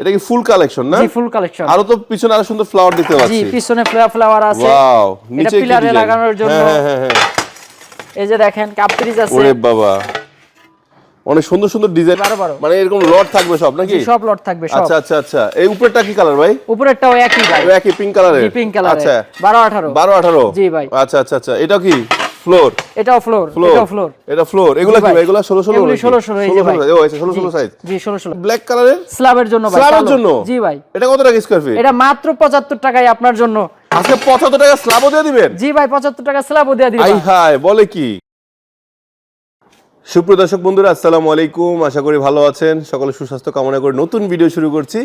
এটা কি ফুল কালেকশন না? জি ফুল কালেকশন আরও তো পিছনে আরও সুন্দর ফ্লাওয়ার দেখতে জি পিছনে ফ্লাওয়ার ফ্লাওয়ার আছে। ওয়াও নিচে পিলারে লাগানোর জন্য। হ্যাঁ হ্যাঁ হ্যাঁ হ্যাঁ। এই যে দেখেন কাপড়িজ আছে। ওরে বাবা। অনেক সুন্দর সুন্দর ডিজাইন। মানে এরকম লট থাকবে সব নাকি? সব লট থাকবে সব। আচ্ছা আচ্ছা আচ্ছা। এই উপরেরটা কি কালার ভাই? উপরেরটাও একই ভাই। ওই একই পিঙ্ক কালারের জি পিঙ্ক কালার আচ্ছা। 12 18 বারো আঠারো? জি ভাই। আচ্ছা আচ্ছা আচ্ছা। এটা কি? ফ্লোর এটাও ফ্লোর এটাও ফ্লোর এটা ফ্লোর এগুলো কি ভাই। ভাই? এগুলো ষোলো ষোলো এগুলি 16 16 এই যে ভাই। ও আচ্ছা ষোলো ষোলো জি, সাইজ জি 16 16 ব্ল্যাক কালারের স্ল্যাবের জন্য ভাই স্ল্যাবের জন্য? জি ভাই। এটা কত টাকা স্কয়ার ফিট এটা মাত্র 75 টাকায় আপনার জন্য। আজকে পঁচাত্তর টাকা স্ল্যাবও দিয়ে দিবেন? জি ভাই 75 টাকা স্ল্যাবও দিয়ে দিবা আই বলে কি? সুপ্রিয় দর্শক বন্ধুরা আসসালামু আলাইকুম। আশা করি ভালো আছেন। সকলে সুস্বাস্থ্য কামনা করে নতুন ভিডিও শুরু করছি।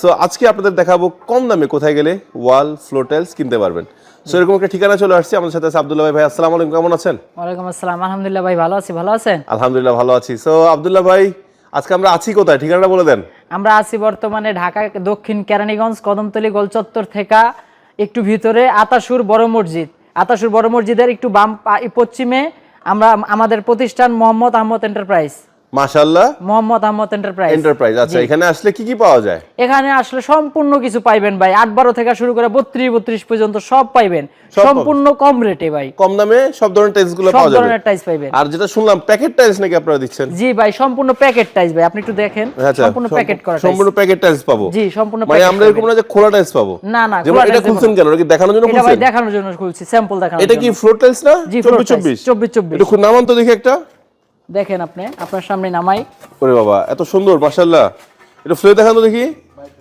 সো আজকে আপনাদের দেখাবো কম দামে কোথায় গেলে ওয়াল ফ্লোর টাইলস কিনতে পারবেন। সো এরকম একটা ঠিকানা চলে আসছে। আমাদের সাথে আছে আব্দুল্লাহ ভাই। আসসালামু আলাইকুম। কেমন আছেন? ওয়ালাইকুম আসসালাম। আলহামদুলিল্লাহ ভাই ভালো আছি। ভালো আছেন? আলহামদুলিল্লাহ ভালো আছি। সো আব্দুল্লাহ ভাই আজকে আমরা আছি কোথায়? ঠিকানাটা বলে দেন। আমরা আছি বর্তমানে ঢাকা দক্ষিণ কেরানীগঞ্জ কদমতলী গোলচত্বর থেকে একটু ভিতরে আতাসুর বড় মসজিদ। আতাসুর বড় মসজিদের একটু বাম পশ্চিমে আমরা আমাদের প্রতিষ্ঠান মোহাম্মদ আহমদ এন্টারপ্রাইজ। মাশাআল্লাহ। মোহাম্মদ আহমদ এন্টারপ্রাইজ এন্টারপ্রাইজ আচ্ছা এখানে আসলে কি কি পাওয়া যায়? এখানে আসলে সম্পূর্ণ কিছু পাইবেন ভাই। আট বারো থেকে শুরু করে বত্রিশ বত্রিশ পর্যন্ত সব পাইবেন। সম্পূর্ণ কম রেটে ভাই। কম দামে সব ধরনের টাইলসগুলো পাওয়া যাবে। ধরনের টাইস পাইবেন। আর যেটা শুনলাম প্যাকেট টাইলস নাকি আপনারা দিচ্ছেন? জি ভাই সম্পূর্ণ প্যাকেট টাইস ভাই। আপনি একটু দেখেন আচ্ছা সম্পূর্ণ প্যাকেট করা সম্পূর্ণ প্যাকেট টাইলস পাবো। জি সম্পূর্ণ মানে আমরা এরকম না যে খোলা টাইলস পাবো? না না যেমন এটা খুলছেন কেন? এটা দেখানোর জন্য এটা ভাই দেখানোর জন্য খুলছি স্যাম্পল দেখানোর এটা কি জন্য। ফ্লোর টাইলস না? জি ফ্লোর 24 টাইস 24 24 এটা খুব নামান তো দেখি একটা। দেখেন আপনি আপনার সামনে নামাই। ওরে বাবা এত সুন্দর মাশাআল্লাহ। এটা ফ্লে দেখান তো দেখি।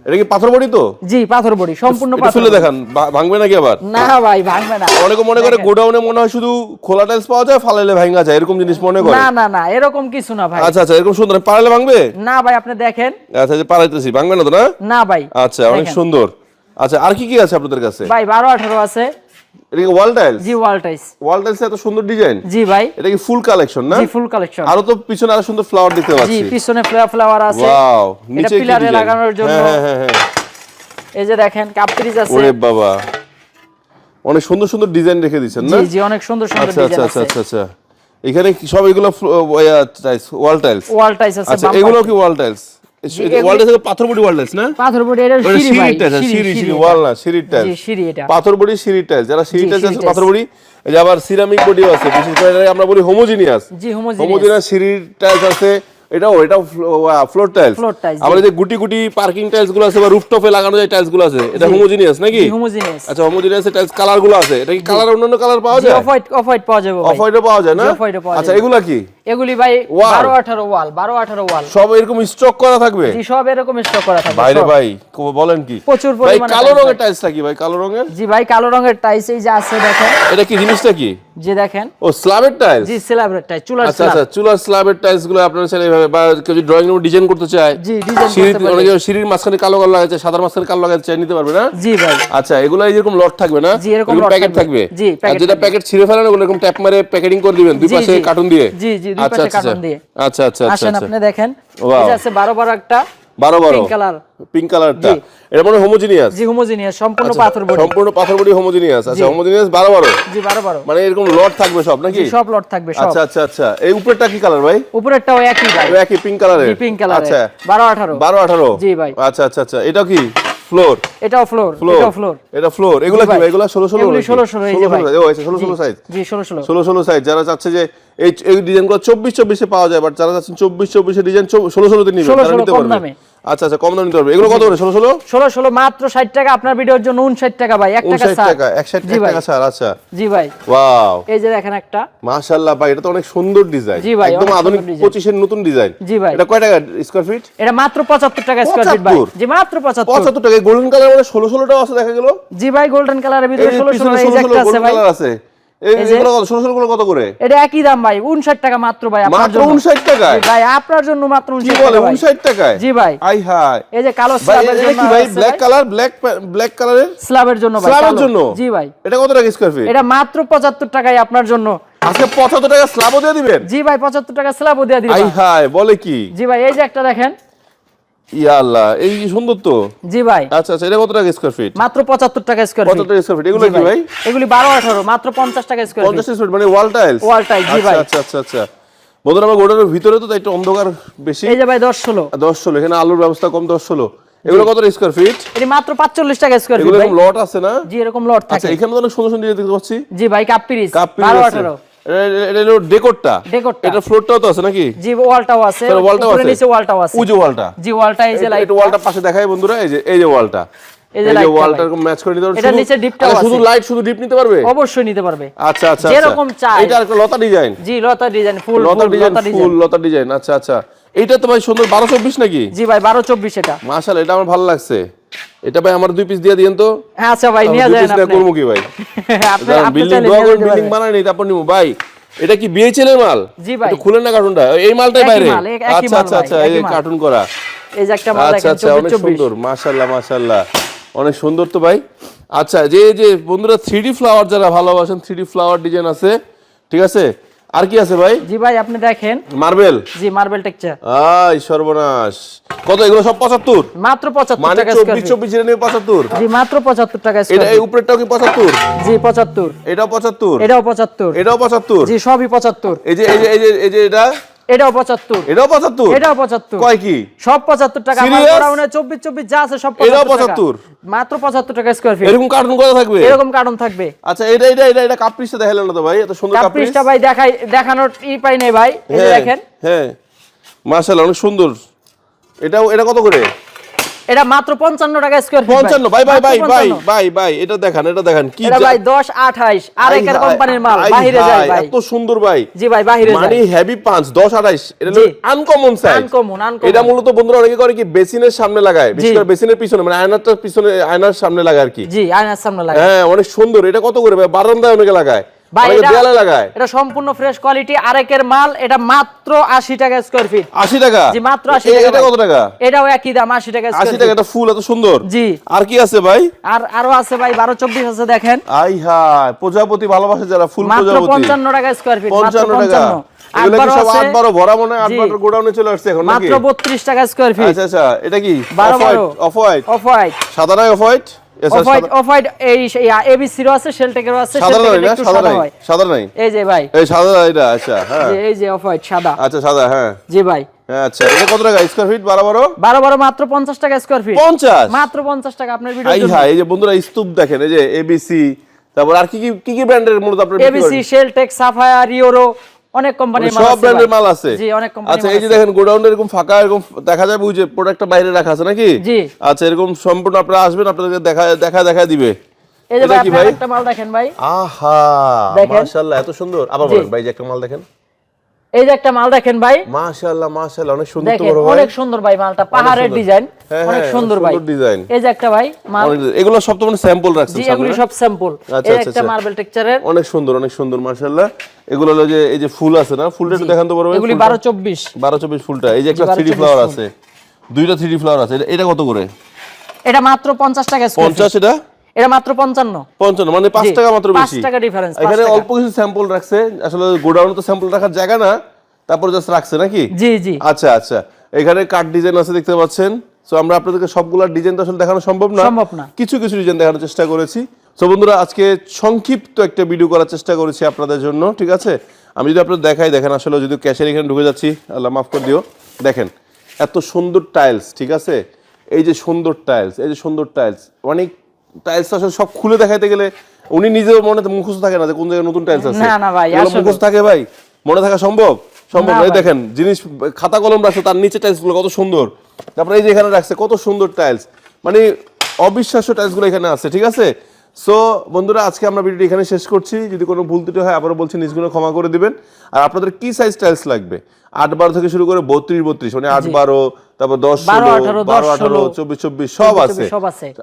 এটা কি পাথর বড়ি তো? জি পাথর বড়ি সম্পূর্ণ পাথর ফ্লে। দেখান ভাঙবে নাকি আবার? না ভাই ভাঙবে না। অনেকে মনে করে গোডাউনে মনে হয় শুধু খোলা টাইলস পাওয়া যায় ফালাইলে ভাঙা যায় এরকম জিনিস মনে করে? না না না এরকম কিছু না ভাই। আচ্ছা আচ্ছা এরকম সুন্দর পারলে ভাঙবে? না ভাই আপনি দেখেন। আচ্ছা যে পারাইতেছি ভাঙবে না তো না? না ভাই আচ্ছা অনেক সুন্দর। আচ্ছা আর কি কি আছে আপনাদের কাছে? ভাই বারো আঠারো আছে। এটা কি ওয়াল টাইলস জি ওয়াল টাইস ওয়াল টাইলস এত সুন্দর ডিজাইন জি ভাই। এটা কি ফুল কালেকশন না? জি ফুল কালেকশন আরও তো পিছনে আরও সুন্দর ফ্লাওয়ার দেখতে জি পিছনে ফ্লাওয়ার ফ্লাওয়ার আছে। ওয়াও নিচে পিলারে লাগানোর জন্য। হ্যাঁ হ্যাঁ হ্যাঁ এই যে দেখেন কাপড়িজ আছে। ওরে বাবা। অনেক সুন্দর সুন্দর ডিজাইন রেখে দিয়েছেন না? জি জি অনেক সুন্দর সুন্দর আচ্ছা আচ্ছা ডিজাইন আচ্ছা আছে। আচ্ছা আচ্ছা এখানে কি সব এগুলো ওয়াল টাইলস ওয়াল টাইস আছে আচ্ছা এগুলো কি ওয়াল টাইলস এগুলো- ওয়াল টাইলস পাথর বডি ওয়াল টাইলস না পাথর এটা সিঁড়ি ভাই সিঁড়ির টাইলস সিঁড়ি, সিঁড়ি সিঁড়ি সিঁড়ি ওয়াল না সিঁড়ির টাইলস সিঁড়ি এটা পাথর বডি সিঁড়ির টাইলস যারা সিঁড়ির টাইলস আছে পাথর tiles। এই যে আবার সিরামিক বডিও আছে বিশেষ করে আমরা বলি হোমোজিনিয়াস জি হোমোজিনিয়াস হোমোজিনিয়াস সিঁড়ির টাইলস আছে এটাও এটাও ফ্লোর টাইলস যে গুটি গুটি পার্কিং টাইলসগুলো আছে বা রুফটপে লাগানো যায় টাইলসগুলো আছে এটা হোমোজিনিয়াস নাকি? হোমোজিনিয়াস আচ্ছা হোমোজিনিয়াস টাইলস কালারগুলো আছে। এটা কি কালার অন্যান্য কালার পাওয়া যায়? অফ হোয়াইট অফ হোয়াইট পাওয়া যাবে অফ ভাই। হোয়াইটও পাওয়া যায় না? ও পাওয়া আচ্ছা এগুলা কি? এগুলি ভাই Wall। 12 18 ওয়াল 12 18 ওয়াল সব এরকম স্টক করা থাকবে? জি সব এরকম স্টক করা থাকবে বাইরে সব। ভাই বলেন কি? প্রচুর ভাই পরিমাণে কালো রঙের টাইলস কি ভাই? কালো রঙের? জি ভাই কালো রঙের টাইস এই যে আছে দেখেন। এটা কি জিনিসটা কি? যে দেখেন ও স্ল্যাবের টাইলস জি স্ল্যাবের টাইস চুলার আচ্ছা আচ্ছা চুলার স্ল্যাবের টাইলসগুলো আপনারা চাইলে এইভাবে বা কেউ যদি ড্রয়িং রুম ডিজাইন করতে চায় জি ডিজাইন করতে পারবে অনেকে সিঁড়ির মাঝখানে কালো কালো লাগাচ্ছে সাদার মাঝখানে কালো চাই নিতে পারবে না? জি ভাই। আচ্ছা এগুলো এরকম লট থাকবে না? জি, এরকম প্যাকেট থাকবে। জি, আর যেটা প্যাকেট ছিঁড়ে ফেলেন ওগুলো এরকম ট্যাপ মারে প্যাকেটিং করে দিবেন দুই পাশে কার্টুন দিয়ে? জি, জি, দুই আচ্ছা পাশে আচ্ছা দিয়ে। আচ্ছা আচ্ছা আচ্ছা আসেন আচ্ছা। আপনি দেখেন যে আছে 12 12 একটা। বারো বারো। পিঙ্ক কালার পিঙ্ক কালারটা। এটা মানে হোমোজিনিয়াস জি হোমোজিনিয়াস সম্পূর্ণ পাথর বডি। সম্পূর্ণ পাথর বডি হোমোজিনিয়াস আচ্ছা হোমোজিনিয়াস বারো বারো। জি 12 12 মানে এরকম লট থাকবে সব নাকি? সব লট থাকবে সব। আচ্ছা আচ্ছা আচ্ছা। এই উপরেরটা কি কালার ভাই? একই ভাই। ওই একই পিঙ্ক কালারের জি পিঙ্ক কালার আচ্ছা। 12 18 বারো আঠারো। জি ভাই। আচ্ছা আচ্ছা আচ্ছা। এটা কি? ফ্লোর এটাও ফ্লোর এটাও ফ্লোর এটা ফ্লোর এগুলো কি এগুলো ষোলো ষোলো এগুলি 16 16 এই যে ভাই। ও আচ্ছা ষোলো ষোলো সাইজ জি 16 16 ষোলো ষোলো সাইজ যারা চাচ্ছে যে এই এই ডিজাইনগুলো চব্বিশ চব্বিশে পাওয়া যায় বাট যারা চাচ্ছেন চব্বিশ চব্বিশে ডিজাইন ষোলো ষোলোতে নিবে 16 তারা নিতে পারবে। আচ্ছা আচ্ছা কম দামে নিতে পারবে। এগুলো কত করে? ষোলো ষোলো? 16 16 মাত্র 60 টাকা। আপনার ভিডিওর জন্য 59 টাকা ভাই। 1 টাকা উনষাট ছাড় টাকা একষাট জি ভাই। টাকা ছাড় আচ্ছা। জি ভাই। ওয়াও। এই যে দেখেন একটা। মাশাআল্লাহ ভাই এটা তো অনেক সুন্দর ডিজাইন। জি ভাই, একদম আধুনিক সুন্দর design। পঁচিশের নতুন ডিজাইন। জি ভাই। এটা কয় টাকা স্কোয়ার ফিট এটা মাত্র 75 টাকা স্কয়ার ফিট ভাই। জি মাত্র 75 পঁচাত্তর টাকা। গোল্ডেন কালার মানে আছে দেখা গেল? জি ভাই গোল্ডেন কালারের ভিতরে 16 16 এই যে ষোলো ষোলো একটা আছে ভাই। কত ষোলো ষোলো গুলো কত করে এটা একই দাম ভাই 59 টাকা মাত্র ভাই আপনার জন্য। উনষাট টাকায়? ভাই আপনার জন্য মাত্র 59 বলে টাকা ভাই। উনষাট টাকায়? জি ভাই। আই হাই এই যে কালো স্ল্যাবের জন্য ভাই ব্ল্যাক কালার ব্ল্যাক ব্ল্যাক কালারের স্ল্যাবের জন্য ভাই স্ল্যাবের জন্য? জি ভাই। এটা কত টাকা স্কোয়ার ফিট এটা মাত্র 75 টাকায় আপনার জন্য। আজকে পঁচাত্তর টাকা স্ল্যাবও দিয়ে দিবেন? জি ভাই 75 টাকা স্ল্যাবও দিয়ে আই হাই বলে কি? জি ভাই এই যে একটা দেখেন। ইয়া আল্লাহ এই সুন্দর তো? জি ভাই। আচ্ছা আচ্ছা এটা কত টাকা স্কোয়ার ফিট মাত্র 75 টাকা স্কয়ার ফিট টাকা স্কোয়ার ফিট এগুলো কি ভাই। এগুলি 12 18 মাত্র 50 টাকা স্কয়ার ফিট স্কোয়ার মানে ওয়াল টাইলস Wall tiles, জি ভাই। আচ্ছা আচ্ছা আচ্ছা। বন্ধুরা আমার গোডাউনের ভিতরে তো একটু অন্ধকার বেশি। এই যে ভাই দশ ষোলো। দশ ষোলো এখানে আলুর ব্যবস্থা কম দশ ষোলো। এগুলো কত স্কোয়ার ফিট এটি মাত্র পাঁচচল্লিশ টাকা স্কোয়ার ফিট এরকম লট আছে না? জি এরকম লট আচ্ছা এখানে তো অনেক সুন্দর সুন্দর দেখতে পাচ্ছি। জি ভাই কাপ কাপ বারো আঠারো। এটা হলো ডেকোরটা। ডেকোরটা। এটা ফ্লোরটাও তো আছে নাকি? জি ওয়ালটাও আছে ওয়ালটাও আছে? নিচে ওয়ালটাও আছে। উজু ওয়ালটা। জি ওয়ালটা এই যে লাইট একটু ওয়ালটা পাশে দেখাই বন্ধুরা এই যে এই যে ওয়ালটা। এই যে এই যে লাইটটা ওয়ালটা ভাই। ম্যাচ করে নিতে পারবে। নিচে ডিপটাও শুধু লাইট শুধু ডিপ নিতে পারবে? অবশ্যই নিতে পারবে। আচ্ছা আচ্ছা যেরকম আচ্ছা। চাই। এটা একটা লতা ডিজাইন জি লতা ডিজাইন ফুল লতা ডিজাইন ফুল লতা ডিজাইন আচ্ছা আচ্ছা। তো ভাই সুন্দর বারো চব্বিশ নাকি? জি ভাই বারো চব্বিশ এটা। মাশাআল্লাহ এটা আমার ভালো লাগছে। এটা ভাই আমার দুই পিস দিয়ে দিয়েন তো। হ্যাঁ আচ্ছা ভাই নিয়ে যান না আপনি। করব কি ভাই? আপনি বিল্ডিং দোয়া করে বিল্ডিং পারেন। বানায়নি তারপর নিবো। ভাই এটা কি বিএইচএল এর মাল? জি ভাই। একটু খুলেন না কার্টুনটা? এই মালটাই বাইরে? আচ্ছা আচ্ছা আচ্ছা এই কার্টুন করা। এই যে একটা মাল আচ্ছা দেখেন আচ্ছা চব্বিশ অনেক সুন্দর মাশাআল্লাহ মাশাআল্লাহ। অনেক সুন্দর তো ভাই। আচ্ছা যে যে বন্ধুরা থ্রি ফ্লাওয়ার যারা ভালোবাসেন থ্রি ফ্লাওয়ার ডিজাইন আছে ঠিক আছে? আর কি আছে ভাই? জি ভাই আপনি দেখেন। মার্বেল জি মার্বেল টেক্সচার আই সর্বনাশ। কত এগুলো সব পঁচাত্তর? মাত্র পঁচাত্তর মানে টাকা স্কোয়ার চব্বিশ চব্বিশ এটা নিয়ে পঁচাত্তর জি মাত্র পঁচাত্তর টাকা এটা স্কোয়ার এই উপরেরটাও কি পঁচাত্তর? জি পঁচাত্তর। এটাও পঁচাত্তর? এটাও পঁচাত্তর। এটাও পঁচাত্তর? জি সবই পঁচাত্তর। এই যে এই যে এই যে এই যে এটা? এটাও পঁচাত্তর। এটাও পঁচাত্তর? এটাও পঁচাত্তর। কয় কি? সব পঁচাত্তর টাকা আমার গোডাউনে যা আছে সব এটাও 75 টাকা। 75? মাত্র পঁচাত্তর টাকা স্কোয়ার ফিট এরকম কার্টন কত থাকবে? এরকম কার্টন থাকবে। আচ্ছা এটা এটা এটা এটা দেখালেন না তো ভাই এত সুন্দর কাপ্রিসটা ভাই দেখাই দেখানোর ই পাই নাই ভাই এই হ্যাঁ দেখেন। হ্যাঁ। মাশাআল্লাহ অনেক সুন্দর। এটাও এটা কত করে? এটা মাত্র পঞ্চান্ন টাকা স্কোয়ার ফিট পঞ্চান্ন ভাই ভাই ভাই ভাই ভাই ভাই এটা দেখান এটা দেখান কি এটা ভাই দশ আঠাইশ। আর আই কোম্পানির মাল বাহিরে যায় ভাই এত সুন্দর ভাই। জি ভাই বাহিরে যায়। মানে হেভি পাঁচ দশ আঠাইশ এটা জি। Uncommon size Uncommon, uncommon। এটা মূলত বন্ধুরা অনেকে করে কি বেসিনের সামনে লাগায় বিশেষ করে বেসিনের পিছনে মানে আয়নাটার পিছনে আয়নার সামনে লাগায় আর কি। জি আয়নার সামনে লাগে হ্যাঁ অনেক সুন্দর এটা কত করে ভাই? বারান্দায় অনেকে লাগায়। ভাই এটা দেয়ালে লাগায়। এটা সম্পূর্ণ ফ্রেশ কোয়ালিটি আরেকের মাল এটা মাত্র আশি টাকা স্কোয়ার ফিট আশি টাকা? জি মাত্র আশি এ- টাকা এটা কত টাকা? এটাও একই দাম আশি টাকা আশি স্কোয়ার টাকা এটা ফুল এত সুন্দর? জি। আর কি আছে ভাই? আর আরও আছে ভাই বারো চব্বিশ আছে দেখেন। আই হাই প্রজাপতি ভালোবাসে যারা ফুল মাত্র প্রজাপতি। পঞ্চান্ন টাকা স্কোয়ার ফিট মাত্র বত্রিশ টাকা স্কোয়ার ফিট আচ্ছা আচ্ছা এটা কি? Off white. অফ হোয়াইট সাদা নাই অফ হোয়াইট জি ভাই। হ্যাঁ আচ্ছা এটা কত টাকা? স্কোয়ার ফিট মাত্র পঞ্চাশ টাকা স্কোয়ার ফিট মাত্র পঞ্চাশ টাকা আপনার এই যে বন্ধুরা স্তূপ দেখেন এই যে এবিসি তারপর আর কি কি কি কি ব্র্যান্ডের মূলত আপনার এবিসি? শেলটেক সাফায়ার ইওরো অনেক কোম্পানির মাল সব ব্র্যান্ডের মাল আছে জি অনেক কোম্পানির আচ্ছা এই যে দেখেন গোডাউন এরকম ফাঁকা এরকম দেখা যাবে যে প্রোডাক্টটা বাইরে রাখা আছে নাকি জি। আচ্ছা এরকম সম্পূর্ণ আপনারা আসবেন আপনাদেরকে দেখা দেখা দেখা দিবে এই যে ভাই? একটা মাল দেখেন ভাই আহা। মাশাআল্লাহ এত সুন্দর আবার। বলেন ভাই যে একটা মাল দেখেন এই যে একটা মাল দেখেন ভাই। মাশাআল্লাহ মাশাআল্লাহ অনেক সুন্দর তো বড় ভাই। অনেক সুন্দর ভাই মালটা পাহাড়ের ডিজাইন হ্যাঁ, অনেক হ্যাঁ, সুন্দর ভাই। ডিজাইন। এই যে একটা ভাই মাল এগুলো সব তো মানে স্যাম্পল রাখছেন জি এগুলি? সব স্যাম্পল আচ্ছা, এই আচ্ছা, একটা আচ্ছা। মার্বেল টেক্সচারের অনেক সুন্দর অনেক সুন্দর মাশাআল্লাহ। এগুলো হলো যে এই যে ফুল আছে না? ফুলটা একটু দেখান তো বড় ভাই এগুলি ফুলটা। বারো চব্বিশ। বারো চব্বিশ ফুলটা। এই যে একটা 12 থ্রি ফ্লাওয়ার আছে। দুইটা থ্রি ফ্লাওয়ার আছে। এটা- কত করে? এটা মাত্র পঞ্চাশ টাকা স্কোয়ার পঞ্চাশ এটা? এটা মাত্র পঞ্চান্ন। পঞ্চান্ন মানে পাঁচ জি, টাকা মাত্র বেশি। টাকা difference, পাঁচ এখানে অল্প কিছু স্যাম্পল রাখছে আসলে গোডাউনে তো স্যাম্পল রাখার জায়গা না তারপর জাস্ট রাখছে নাকি? জি জি। আচ্ছা আচ্ছা। এখানে কাট ডিজাইন আছে দেখতে পাচ্ছেন। সো আমরা আপনাদেরকে সবগুলা ডিজাইন তো আসলে দেখানো সম্ভব না। সম্ভব না। কিছু কিছু ডিজাইন দেখানোর চেষ্টা করেছি। সো বন্ধুরা আজকে সংক্ষিপ্ত একটা ভিডিও করার চেষ্টা করেছি আপনাদের জন্য ঠিক আছে? আমি যদি আপনাদের দেখাই দেখেন আসলে যদি ক্যাশের এখানে ঢুকে যাচ্ছি আল্লাহ মাফ করে দিও। দেখেন এত সুন্দর টাইলস ঠিক আছে? এই যে সুন্দর টাইলস এই যে সুন্দর টাইলস অনেক টাইলস আসলে সব খুলে দেখাইতে গেলে উনি নিজেও মনে মুখস্থ থাকে না যে কোন জায়গায় নতুন টাইলস আছে। না, না ভাই, আসলে। মুখস্থ থাকে ভাই। মনে থাকা সম্ভব? সম্ভব এই নয় দেখেন জিনিস খাতা কলম রাখছে তার নিচে টাইলসগুলো কত সুন্দর। তারপরে এই যে এখানে রাখছে কত সুন্দর টাইলস মানে অবিশ্বাস্য টাইলসগুলো এখানে আছে ঠিক আছে? সো বন্ধুরা আজকে আমরা ভিডিওটি এখানে শেষ করছি। যদি কোনো ভুল ত্রুটি হয় আবারও বলছি নিজগুলো ক্ষমা করে দিবেন। আর আপনাদের কি সাইজ টাইলস লাগবে? আট বারো থেকে শুরু করে বত্রিশ বত্রিশ মানে আট বারো তারপর দশ বারো, ষোলো আঠারো, বারো আঠারো চব্বিশ চব্বিশ সব আছে।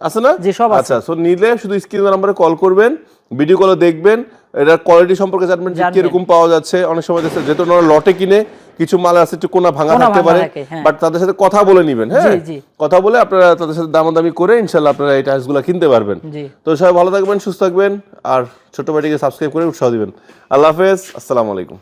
আছে। না? সব আচ্ছা সো নিলে শুধু স্ক্রিন নাম্বারে কল করবেন ভিডিও কলে দেখবেন এটার কোয়ালিটি সম্পর্কে জানবেন যে। কীরকম পাওয়া যাচ্ছে। অনেক সময় দেখছে যেহেতু ওনারা লটে কিনে কিছু মাল আছে একটু কোনা ভাঙা থাকতে পারে। হ্যাঁ। বাট তাদের সাথে কথা বলে নিবেন হ্যাঁ। কথা বলে আপনারা তাদের সাথে দামাদামি করে ইনশাল্লাহ আপনারা এই টাইলসগুলো কিনতে পারবেন। তো সবাই ভালো থাকবেন সুস্থ থাকবেন আর ছোট ভাইটিকে সাবস্ক্রাইব করে উৎসাহ দিবেন। আল্লাহ হাফেজ আসসালামু আলাইকুম।